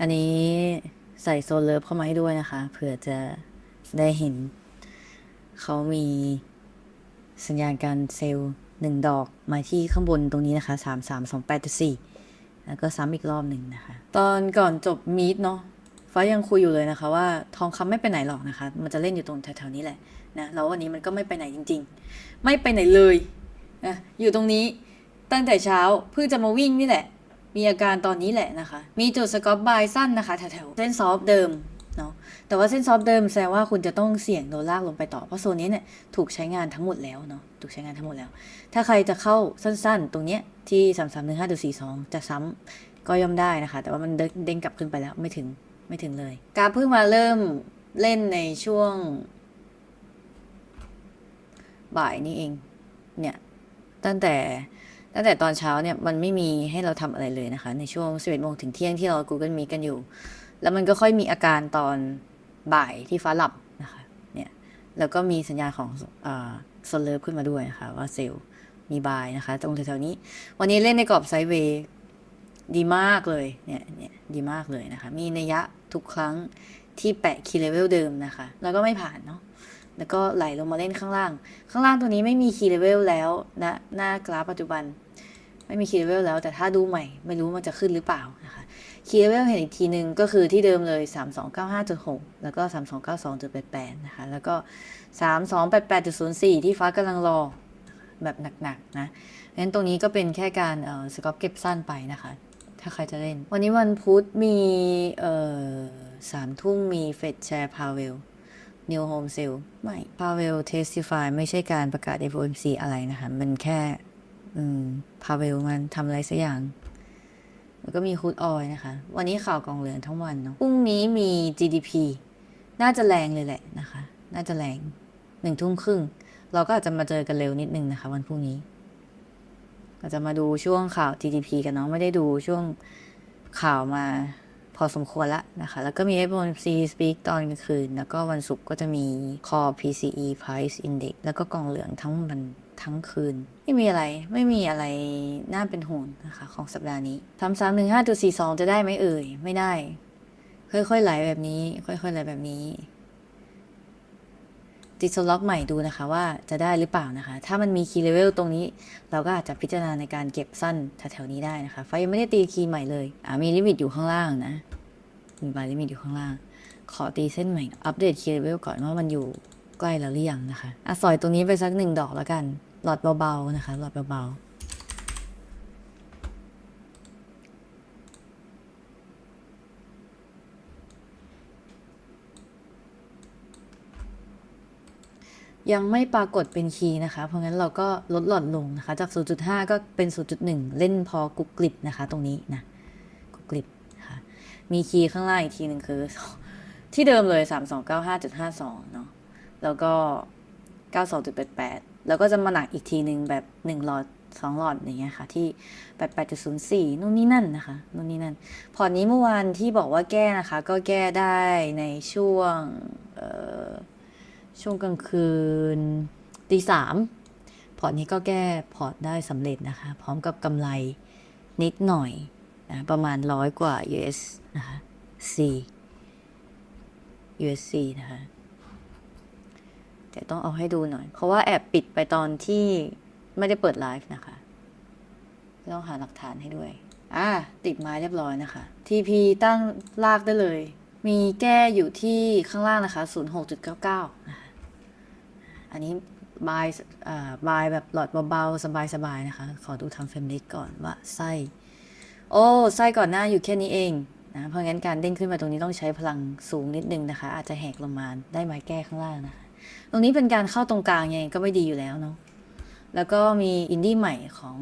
อันนี้ใส่โซลเลิฟเข้ามาให้ด้วยนะคะ เผื่อจะได้เห็น เขามีสัญญาณการเซลล์หนึ่งดอกมาที่ข้างบนตรงนี้นะคะสามสามสองแปดสี่แล้วก็ซ้ำอีกรอบหนึ่งนะคะ ตอนก่อนจบมีดเนาะฟ้ายังคุยอยู่เลยนะคะ ว่าทองคำไม่ไปไหนหรอกนะคะ มันจะเล่นอยู่ตรงแถวๆนี้แหละนะแล้ววันนี้มันก็ไม่ไปไหนจริง ๆ ไม่ไปไหนเลยนะอยู่ตรงนี้ตั้งแต่เช้าเพิ่งจะมาวิ่งนี่แหละ มีอาการตอนนี้แหละนะคะ มีจุดสกอตบายสั้นนะคะแถวๆเส้นซอฟเดิมเนาะแต่ว่าเส้นซอฟเดิมแสดงว่าคุณจะต้องเสี่ยงโดนลากลงไปต่อ เพราะโซนนี้เนี่ยถูกใช้งานทั้งหมดแล้วเนาะถูกใช้งานทั้งหมดแล้ว ถ้าใครจะเข้าสั้นๆ ตรงเนี้ยที่สามสามหนึ่งห้าสี่สองจะซ้ำก็ย่อมได้นะคะ แต่ว่ามันเด้งเด้งกลับขึ้นไปแล้วไม่ถึงไม่ถึงเลยกราฟเพิ่งมาเริ่มเล่นในช่วง บ่ายนี้เอง เนี่ยตั้งแต่ ตั้งแต่ตอนเช้าเนี่ยมันไม่มีให้เราทำอะไรเลยนะคะ ในช่วง 11โมงถึงเที่ยงที่เรา Google Meet กันอยู่ แล้วมันก็ค่อยมีอาการตอนบ่ายที่ฟ้าหลับนะคะเนี่ยแล้วก็มีสัญญาณของโซลเลิฟขึ้นมาด้วยนะคะว่าเซลล์มีบายนะคะ ตรงแถวๆนี้ วันนี้เล่นในกรอบไซด์เวย์ดีมากเลยเนี่ยเนี่ยดีมากเลยนะคะ มีนัยยะทุกครั้งที่แปะคีย์เลเวลเดิมนะคะ แล้วก็ไม่ผ่านเนาะ แล้วก็ไหลลงมาเล่นข้างล่าง ข้างล่างตัวนี้ไม่มีคีย์เลเวลแล้วนะหน้ากราฟปัจจุบัน ไม่มีคีย์เลเวลแล้ว แต่ถ้าดูใหม่ ไม่รู้มันจะขึ้นหรือเปล่านะคะคีย์เลเวลเห็นอีกทีหนึ่งก็คือที่เดิมเลย 3295.6 แล้วก็ 3292.88 นะคะ แล้วก็ 3288.04 ที่ฟ้ากำลังรอแบบหนักๆนะงั้นตรงนี้ก็เป็นแค่การเอ่อสกอปเก็บสั้นไปนะคะ ถ้าใครจะเล่น วันนี้วันพุธมีเอ่อสามทุ่มมีเฟดแชร์พาเวล New Home Sale ไม่ Pavel Testify ไม่ใช่การประกาศ FOMC อะไรนะคะ มันแค่อืม Pavel มันทำอะไรสักอย่าง แล้วก็มี Hood Oil นะคะ วันนี้ข่าวกองเรือทั้งวันเนาะพรุ่งนี้มี GDP น่าจะแรงเลยแหละนะคะ น่าจะแรงหนึ่งทุ่มครึ่ง เราก็อาจจะมาเจอกันเร็วนิดนึงนะคะ วันพรุ่งนี้ก็จะมาดูช่วงข่าว GDP กันเนาะไม่ได้ดูช่วงข่าวมา พอสมควรละนะคะ แล้วก็มี FOMC Speak ตอนกลางคืน แล้วก็วันศุกร์ก็จะมี Core PCE Price Index แล้วก็กองเหลืองทั้งวันทั้งคืน ไม่มีอะไรไม่มีอะไรน่าเป็นห่วงนะคะ ของสัปดาห์นี้ทำสามหนึ่งห้าจุดสี่สองจะได้ไหมเอ่ย ไม่ได้ ค่อยๆไหลแบบนี้ ค่อยๆไหลแบบนี้ ดสล็อกใหม่ดูนะคะว่าจะได้หรือเปล่านะคะ ถ้ามันมีคีย์เลเวลตรงนี้ เราก็อาจจะพิจารณาในการเก็บสั้นแถวๆนี้ได้นะคะไฟยังไม่ได้ตีคีย์ใหม่เลยอ่ามีลิมิตอยู่ข้างล่างนะมีบายลิมิตอยู่ข้างล่าง ขอตีเส้นใหม่ อัปเดตคีย์เลเวลก่อนว่ามันอยู่ใกล้แล้วหรือยังนะคะอะสอยตรงนี้ไปสักหนึ่งดอกแล้วกัน หลอดเบาๆนะคะ หลอดเบาๆ ยังไม่ปรากฏเป็นคีย์นะคะ เพราะงั้นเราก็ลดหลอดลงนะคะ จาก 0.5 ก็เป็น 0.1 เล่นพอกรุบกริบนะคะ ตรงนี้นะกรุบกริบนะคะมีคีย์ข้างล่างอีกทีหนึ่งคือ ที่เดิมเลย 3295.52 เนาะแล้วก็ 92.88 แล้วก็จะมาหนักอีกทีหนึ่งแบบ 1 หลอด 2 หลอดอย่างเงี้ยค่ะ ที่ 88.04 นู่นนี่นั่นนะคะนู่นนี่นั่น พอร์ตนี้เมื่อวานที่บอกว่าแก้นะคะ ก็แก้ได้ในช่วงเอ่อ ช่วงกลางคืนตีสามพอร์ตนี้ก็แก้พอร์ตได้สำเร็จนะคะ พร้อมกับกำไรนิดหน่อยนะประมาณร้อยกว่า US นะคะ C USC นะคะแต่ต้องเอาให้ดูหน่อย เพราะว่าแอบปิดไปตอนที่ไม่ได้เปิดไลฟ์นะคะ ต้องหาหลักฐานให้ด้วยอ่าติดไม้เรียบร้อยนะคะ TP ตั้งลากได้เลย มีแก้อยู่ที่ข้างล่างนะคะ 06.99นะคะ อันนี้บายบายแบบหลอดเบาๆ สบายๆ นะคะ ขอดูทำเฟรมเล็กก่อนว่าไส้ โอ้ไส้ก่อนหน้าอยู่แค่นี้เองนะเพราะงั้นการเด้งขึ้นมาตรงนี้ต้องใช้พลังสูงนิดนึงนะคะ อาจจะแหกลงมาได้ไม้แก้ข้างล่างนะคะ ตรงนี้เป็นการเข้าตรงกลางยังไงก็ไม่ดีอยู่แล้วเนาะแล้วก็มีอินดี้ใหม่ของ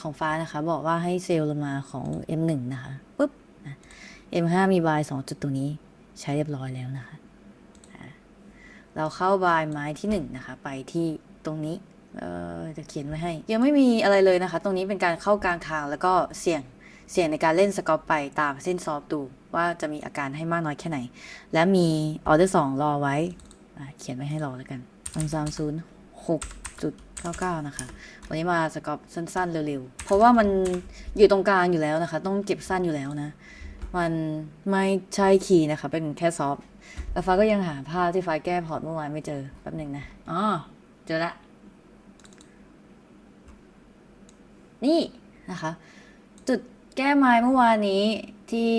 ของฟ้านะคะ บอกว่าให้เซลล์ลงมาของ M1 นะคะปุ๊บนะ M5 มีบายสองจุดตรงนี้ใช้เรียบร้อยแล้วนะคะ เราเข้าบายไม้ที่หนึ่งนะคะไปที่ตรงนี้เออจะเขียนไว้ให้ ยังไม่มีอะไรเลยนะคะ ตรงนี้เป็นการเข้ากลางทางแล้วก็เสี่ยงเสี่ยงในการเล่นสกอปไปตามเส้นซอฟต์ดูว่าจะมีอาการให้มากน้อยแค่ไหน และมีออเดอร์สองรอไว้เขียนไว้ให้รอแล้วกันสามสามศูนย์หกจุดเก้าเก้านะคะ วันนี้มาสกอปสั้นๆ เร็วๆ เพราะว่ามันอยู่ตรงกลางอยู่แล้วนะคะ ต้องเก็บสั้นอยู่แล้วนะ มันไม่ใช่คีย์นะคะ เป็นแค่ซอฟ แล้วฟ้าก็ยังหาภาพที่ฟ้าแก้พอร์ตเมื่อวานไม่เจอแป๊บหนึ่งนะอ๋อเจอละ นี่นะคะ จุดแก้ไม้เมื่อวานนี้ที่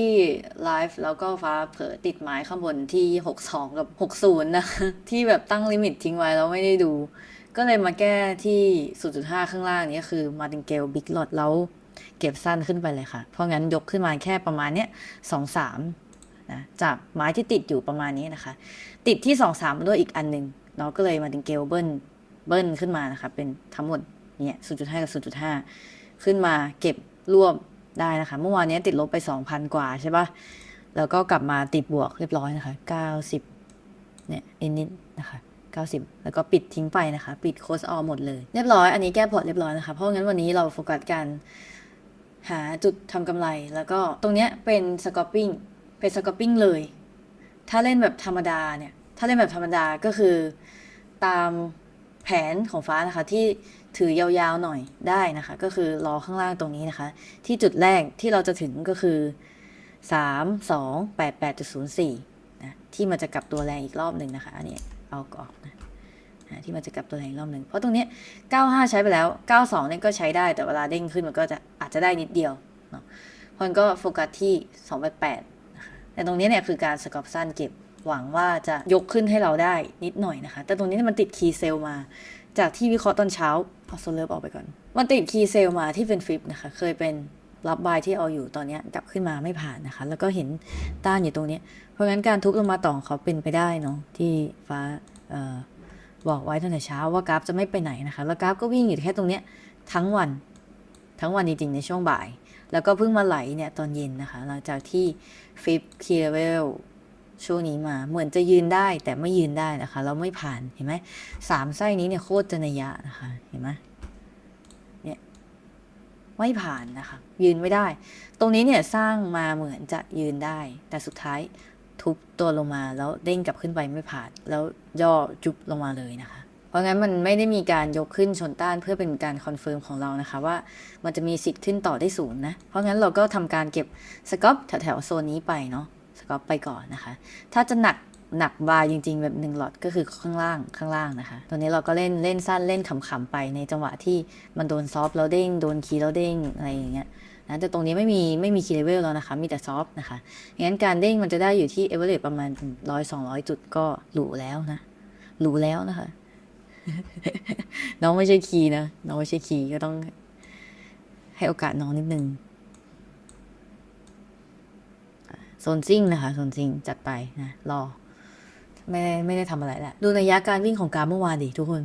ไลฟ์แล้วก็ฟ้าเผลอติดไม้ข้างบนที่ 62 กับ 60 นะคะที่แบบตั้งลิมิตทิ้งไว้แล้วไม่ได้ดู ก็เลยมาแก้ที่ 0.5 ข้างล่างนี้คือมาติงเกลบิ๊กลอดแล้วเก็บสั้นขึ้นไปเลยค่ะ เพราะงั้นยกขึ้นมาแค่ประมาณเนี้ย 2 3 นะจากไม้ที่ติดอยู่ประมาณนี้นะคะ ติดที่2 3ด้วยอีกอันหนึ่งเนาะก็เลยมาติงเกลเบิ้ลเบิ้ลขึ้นมานะคะ เป็นทั้งหมดเนี่ย0.5กับ0.5ขึ้นมาเก็บรวบได้นะคะ เมื่อวานนี้ติดลบไป2,000กว่าใช่ปะแล้วก็กลับมาติดบวกเรียบร้อยนะคะ90เนี่ยนิดๆนะคะ90 แล้วก็ปิดทิ้งไปนะคะ ปิดโค้ดออหมดเลย เรียบร้อย อันนี้แก้พอร์ตเรียบร้อยนะคะ เพราะงั้นวันนี้เราโฟกัสการหาจุดทำกำไร แล้วก็ตรงเนี้ยเป็นสกอปปิ้ง เป็นสกอปปิ้งเลย ถ้าเล่นแบบธรรมดาเนี่ย ถ้าเล่นแบบธรรมดาก็คือตามแผนของฟ้านะคะที่ถือยาวๆหน่อยได้นะคะ ก็คือรอข้างล่างตรงนี้นะคะ ที่จุดแรกที่เราจะถึงก็คือ3 2 8 8.04นะที่มันจะกลับตัวแรงอีกรอบหนึ่งนะคะอันนี้เอาออกนะที่มันจะกลับตัวแรงอีกรอบหนึ่งเพราะตรงนี้ 95 ใช้ไปแล้ว 92เนี่ยก็ใช้ได้แต่เวลาเด้งขึ้นมันก็จะอาจจะได้นิดเดียวเนาะเพราะงั้นก็โฟกัสที่ 288 แต่ตรงนี้เนี่ยคือการสกอปสั้นเก็บหวังว่าจะยกขึ้นให้เราได้นิดหน่อยนะคะ แต่ตรงนี้มันติดคีย์เซลมา จากที่วิเคราะห์ตอนเช้าเอาโซลเลอร์ออกไปก่อน มันติดคีย์เซลมาที่เป็นฟิปนะคะ เคยเป็นรับบายที่เอาอยู่ตอนนี้กลับขึ้นมาไม่ผ่านนะคะ แล้วก็เห็นต้านอยู่ตรงนี้ เพราะงั้นการทุบลงมาต่อเขาเป็นไปได้เนาะที่ฟ้าออบอกไว้ตั้งแต่เช้าว่ากราฟจะไม่ไปไหนนะคะ แล้วกราฟก็วิ่งอยู่แค่ตรงเนี้ยทั้งวันทั้งวันจริงๆในช่วงบ่าย แล้วก็เพิ่งมาไหลเนี่ยตอนเย็นนะคะ หลังจากที่ฟิปคีเลเวลช่วงนี้มาเหมือนจะยืนได้แต่ไม่ยืนได้นะคะแล้วไม่ผ่านเห็นไหมสามไส้นี้เนี่ยโคตรจะนัยยะนะคะเห็นไหมเนี่ยไม่ผ่านนะคะ ยืนไม่ได้ ตรงนี้เนี่ยสร้างมาเหมือนจะยืนได้ แต่สุดท้ายทุบตัวลงมาแล้วเด้งกลับขึ้นไปไม่ผ่าน แล้วย่อจุบลงมาเลยนะคะ เพราะงั้นมันไม่ได้มีการยกขึ้นชนต้านเพื่อเป็นการคอนเฟิร์มของเรานะคะว่ามันจะมีสิทธิ์ขึ้นต่อได้สูงนะ เพราะงั้นเราก็ทำการเก็บสกอปแถวๆโซนนี้ไปเนาะสกอปไปก่อนนะคะ ถ้าจะหนักหนักบาร์จริง ๆ แบบหนึ่งหลอดก็คือข้างล่างข้างล่างนะคะ ตัวนี้เราก็เล่นเล่นสั้นเล่นขำๆไปในจังหวะที่มันโดนซอฟแล้วเด้งโดนคีย์แล้วเด้งอะไรอย่างเงี้ยนะแต่ตรงนี้ไม่มีไม่มีคีย์เลเวลแล้วนะคะ มีแต่ซอฟนะคะงั้นการเด้งมันจะได้อยู่ที่เอเวอเรประมาณร้อยสองร้อยจุดก็หรูแล้วนะหรูแล้วนะคะ น้องไม่ใช่คีนะ น้องไม่ใช่คีก็ต้อง ให้โอกาสน้องนิดนึงโซนซิ่งนะคะโซนซิ่งจัดไปนะรอ ไม่ได้ไม่ได้ทำอะไรแหละดูระยะการวิ่งของกาฟเมื่อวานดิทุกคน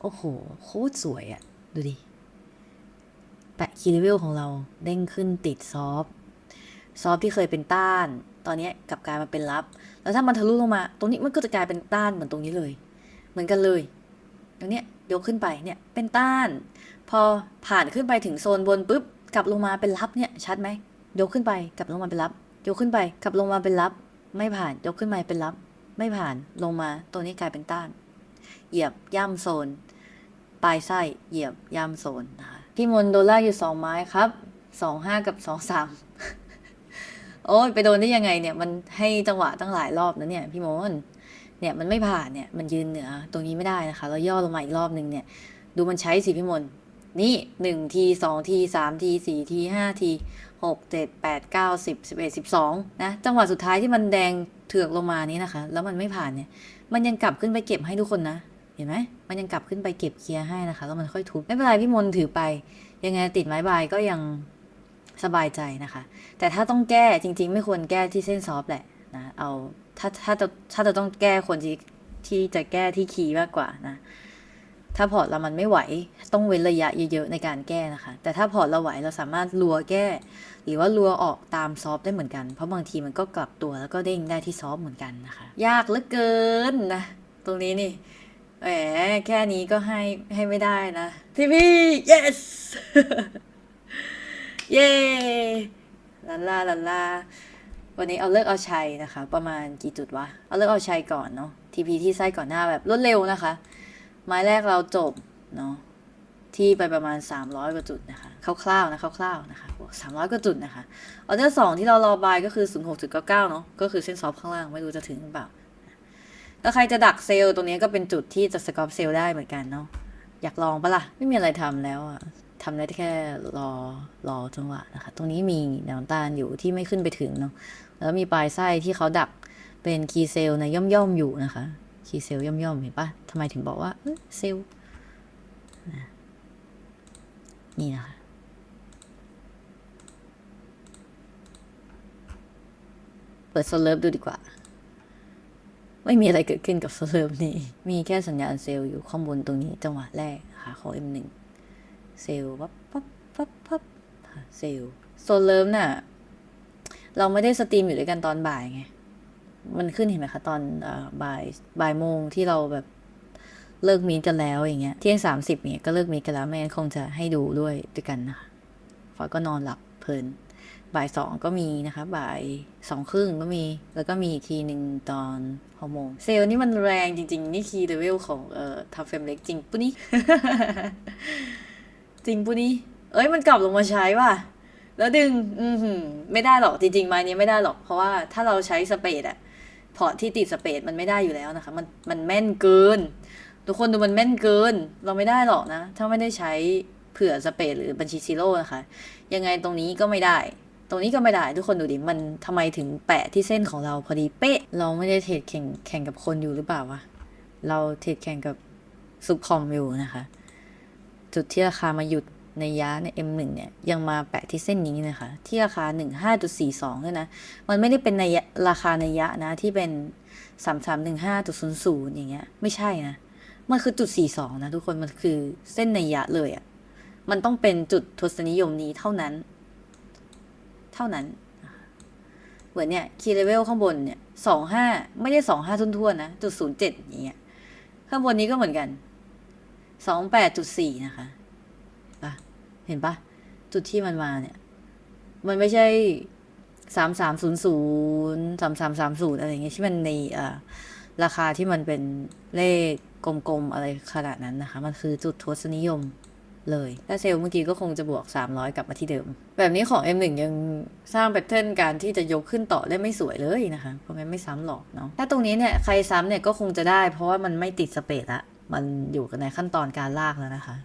โอ้โห โคตรสวยอะดูดิ แปะคีย์เลเวลของเราเด้งขึ้นติดซอฟซอฟที่เคยเป็นต้าน ตอนนี้กลับกลายมาเป็นรับ แล้วถ้ามันทะลุลงมา ตรงนี้มันก็จะกลายเป็นต้านเหมือนตรงนี้เลย เหมือนกันเลย ตรงเนี้ยยกขึ้นไปเนี่ยเป็นต้าน พอผ่านขึ้นไปถึงโซนบนปุ๊บกลับลงมาเป็นรับเนี่ยชัดไหมยกขึ้นไปกลับลงมาเป็นรับ ยกขึ้นไปกลับลงมาเป็นรับ ไม่ผ่านยกขึ้นมาเป็นรับ ไม่ผ่านลงมาตัวนี้กลายเป็นต้าน เหยียบย่ำโซน ปลายไส้เหยียบย่ำโซนนะคะพี่มนโดนล่ากอยู่สองไม้ครับสองห้ากับสองสามโอ้ยไปโดนได้ยังไงเนี่ยมันให้จังหวะตั้งหลายรอบนะเนี่ยพี่มน เนี่ยมันไม่ผ่านเนี่ยมันยืนเหนือตรงนี้ไม่ได้นะคะแล้วย่อลงมาอีกรอบหนึ่งเนี่ยดูมันใช้สิพี่มนนี่หนึ่งทีสองทีสามทีสี่ทีห้าทีหกเจ็ดแปดเก้าสิบสิบเอ็ดสิบสองนะจังหวะสุดท้ายที่มันแดงเถือกลงมานี้นะคะ แล้วมันไม่ผ่านเนี่ย มันยังกลับขึ้นไปเก็บให้ทุกคนนะเห็นไหมมันยังกลับขึ้นไปเก็บเคลียร์ให้นะคะแล้วมันค่อยทุบไม่เป็นไรพี่มนถือไป ยังไงติดไม้บายก็ยังสบายใจนะคะ แต่ถ้าต้องแก้จริง ๆ ไม่ควรแก้ที่เส้นซอฟแหละนะเอา ถ้าถ้าจะถ้าจะต้องแก้คนที่ที่จะแก้ที่คีย์มากกว่านะ ถ้าพอร์ตเรามันไม่ไหว ต้องเว้นระยะเยอะๆในการแก้นะคะ แต่ถ้าพอร์ตเราไหวเราสามารถลัวแก้ หรือว่าลัวออกตามซอฟได้เหมือนกัน เพราะบางทีมันก็กลับตัวแล้วก็เด้งได้ที่ซอฟเหมือนกันนะคะ ยากเหลือเกินนะ ตรงนี้นี่ แหมแค่นี้ก็ให้ให้ไม่ได้นะทีพี yes เย้ลาลาลาลา วันนี้เอาเลิกเอาชัยนะคะ ประมาณกี่จุดวะ เอาเลิกเอาชัยก่อนเนาะทีพีที่ไส้ก่อนหน้าแบบรวดเร็วนะคะ ไม้แรกเราจบเนาะที่ไปประมาณ 300 กว่าจุดนะคะคร่าวๆนะคร่าวๆนะคะบวก300กว่าจุดนะคะออเดอร์สองที่เรารอบายก็คือ 06.99เนาะก็คือเส้นซอฟข้างล่างไม่รู้จะถึงหรือเปล่าแล้วใครจะดักเซลล์ตรงนี้ก็เป็นจุดที่จะสกอปเซลล์ได้เหมือนกันเนาะอยากลองปะล่ะไม่มีอะไรทำแล้วอะทำได้แค่รอรอจังหวะนะคะ ตรงนี้มีแนวต้านอยู่ที่ไม่ขึ้นไปถึงเนาะ แล้วมีปลายไส้ที่เขาดักเป็นคีเซลในย่อมย่อมๆอยู่นะคะคีเซลย่อมย่อมๆเห็นปะทำไมถึงบอกว่าเซลนี่นะคะเปิดโซลเลิฟดูดีกว่า ไม่มีอะไรเกิดขึ้นกับโซลเลิฟนี่ มีแค่สัญญาณเซลล์อยู่ข้างบนตรงนี้จังหวะแรกค่ะของ M1 เซลล์ปั๊บปั๊บปั๊บปั๊บเซลล์โซลเลิฟน่ะ เราไม่ได้สตรีมอยู่ด้วยกันตอนบ่ายไง มันขึ้นเห็นไหมคะ ตอนอบ่ายบ่ายโมงที่เราแบบเลิกมีกันแล้วอย่างเงี้ยเที่ยงสามสิบเนี่ยก็เลิกมีกันแล้วไม่งั้นคงจะให้ดูด้วยด้วยกันนะคะฟอยก็นอนหลับเพลิน บ่ายสองก็มีนะคะ บ่ายสองครึ่งก็มี แล้วก็มีอีกทีหนึ่งตอนหกโมงเซลล์นี่มันแรงจริง ๆ นี่คีย์เลเวลของเอ่อทัฟเฟมเล็กจริงปุ๊นี่จริงปุ๊นี่เอ้ยมันกลับลงมาใช้ว่ะ แล้วดึง อือหือไม่ได้หรอกจริงๆไม้นี้ไม่ได้หรอก เพราะว่าถ้าเราใช้สเปดอะพอร์ตที่ติดสเปดมันไม่ได้อยู่แล้วนะคะ มันมันแม่นเกิน ทุกคนดูมันแม่นเกิน เราไม่ได้หรอกนะ ถ้าไม่ได้ใช้เผื่อสเปดหรือบัญชีซีโร่นะคะ ยังไงตรงนี้ก็ไม่ได้ ตรงนี้ก็ไม่ได้ ทุกคนดูดิ มันทำไมถึงแปะที่เส้นของเราพอดีเป๊ะ เราไม่ได้เทรดแข่งแข่งกับคนอยู่หรือเปล่าวะ เราเทรดแข่งกับซุปคอมอยู่นะคะ จุดที่ราคามาหยุด ในยะใน M1 เนี่ยยังมาแปะที่เส้นนี้นะคะ ที่ราคา 15.42ด้วยนะ มันไม่ได้เป็นในราคาในยะนะที่เป็น 3315.00 อย่างเงี้ย ไม่ใช่นะ มันคือจุด 42 นะทุกคน มันคือเส้นในยะเลยอะ่ะ มันต้องเป็นจุดทศนิยมนี้เท่านั้น เท่านั้นเหมือนเนี่ยคีย์เลเวลข้างบนเนี่ย25ไม่ได้25ทุ่นๆนะจุด07อย่างเงี้ยข้างบนนี้ก็เหมือนกัน28.4นะคะ ปะเห็นปะจุดที่มันมาเนี่ย มันไม่ใช่3300 3330อะไรอย่างเงี้ยที่มันในอ่อราคาที่มันเป็นเลขกลมๆอะไรขนาดนั้นนะคะ มันคือจุดทศนิยมเลยถ้าเซลล์เมื่อกี้ก็คงจะบวก 300 กลับมาที่เดิม แบบนี้ของ M1 ยังสร้างแพทเทิร์นการที่จะยกขึ้นต่อได้ไม่สวยเลยนะคะ เพราะงั้นไม่ซ้ำหรอกเนาะ ถ้าตรงนี้เนี่ย ใครซ้ำเนี่ยก็คงจะได้ เพราะว่ามันไม่ติดสเปดละ มันอยู่ในขั้นตอนการลากแล้วนะคะ